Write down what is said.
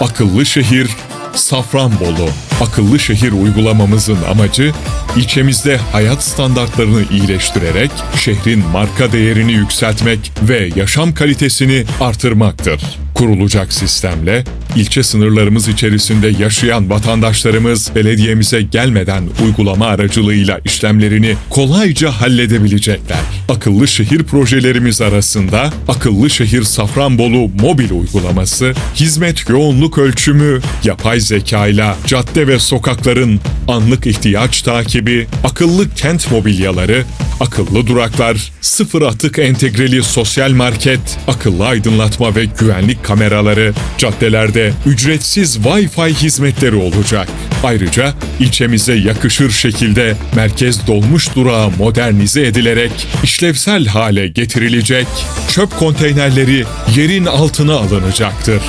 Akıllı şehir Safranbolu. Akıllı şehir uygulamamızın amacı ilçemizde hayat standartlarını iyileştirerek şehrin marka değerini yükseltmek ve yaşam kalitesini artırmaktır. Kurulacak sistemle ilçe sınırlarımız içerisinde yaşayan vatandaşlarımız belediyemize gelmeden uygulama aracılığıyla işlemlerini kolayca halledebilecekler. Akıllı şehir projelerimiz arasında Akıllı Şehir Safranbolu mobil uygulaması, hizmet yoğunluk ölçümü, yapay zeka ile cadde ve sokakların anlık ihtiyaç takibi, akıllı kent mobilyaları, akıllı duraklar, sıfır atık entegreli sosyal market, akıllı aydınlatma ve güvenlik kameraları, caddelerde ücretsiz Wi-Fi hizmetleri olacak. Ayrıca ilçemize yakışır şekilde merkez dolmuş durağı modernize edilerek işlevsel hale getirilecek, çöp konteynerleri yerin altına alınacaktır.